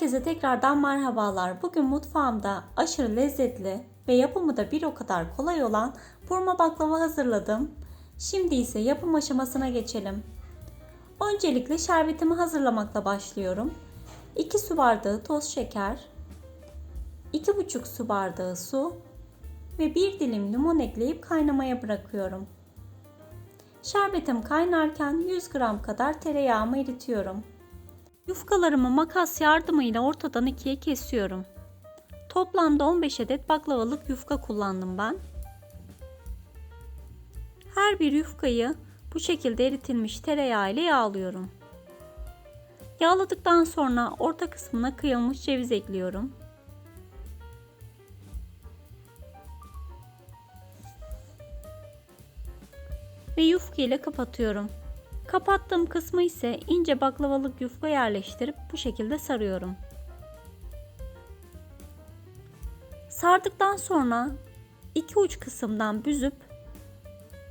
Herkese tekrardan merhabalar. Bugün mutfağımda aşırı lezzetli ve yapımı da bir o kadar kolay olan burma baklava hazırladım. Şimdi ise yapım aşamasına geçelim. Öncelikle şerbetimi hazırlamakla başlıyorum. 2 su bardağı toz şeker, 2,5 su bardağı su ve 1 dilim limon ekleyip kaynamaya bırakıyorum. Şerbetim kaynarken 100 gram kadar tereyağımı eritiyorum. Yufkalarımı makas yardımıyla ortadan ikiye kesiyorum. Toplamda 15 adet baklavalık yufka kullandım ben. Her bir yufkayı bu şekilde eritilmiş tereyağı ile yağlıyorum. Yağladıktan sonra orta kısmına kıyılmış ceviz ekliyorum. Ve yufka ile kapatıyorum. Kapattığım kısmı ise ince baklavalık yufka yerleştirip bu şekilde sarıyorum. Sardıktan sonra iki uç kısımdan büzüp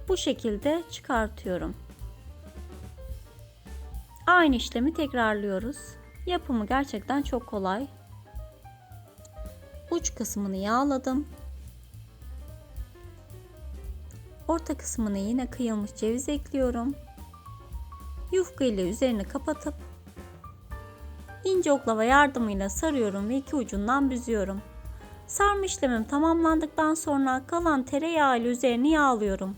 bu şekilde çıkartıyorum. Aynı işlemi tekrarlıyoruz. Yapımı gerçekten çok kolay. Uç kısmını yağladım. Orta kısmına yine kıyılmış ceviz ekliyorum yufka ile üzerini kapatıp ince oklava yardımıyla sarıyorum ve iki ucundan büzüyorum. Sarma işlemim tamamlandıktan sonra kalan tereyağı ile üzerini yağlıyorum.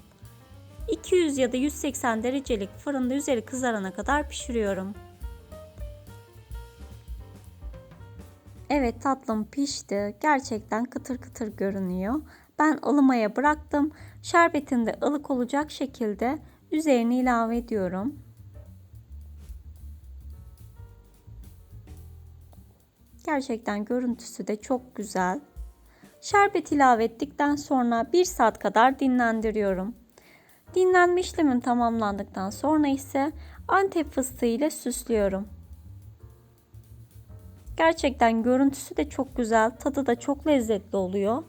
200 ya da 180 derecelik fırında üzeri kızarana kadar pişiriyorum. Evet tatlım pişti. Gerçekten kıtır kıtır görünüyor. Ben ılımaya bıraktım. Şerbetini de ılık olacak şekilde üzerine ilave ediyorum. Gerçekten görüntüsü de çok güzel. Şerbet ilave ettikten sonra 1 saat kadar dinlendiriyorum. Dinlenme işlemim tamamlandıktan sonra ise antep fıstığı ile süslüyorum. Gerçekten görüntüsü de çok güzel, tadı da çok lezzetli oluyor.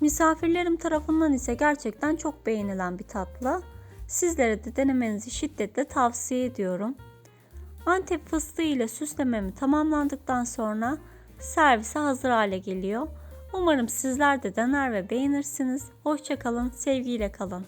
Misafirlerim tarafından ise gerçekten çok beğenilen bir tatlı. Sizlere de denemenizi şiddetle tavsiye ediyorum. Antep fıstığı ile süslememi tamamlandıktan sonra servise hazır hale geliyor. Umarım sizler de dener ve beğenirsiniz. Hoşçakalın, sevgiyle kalın.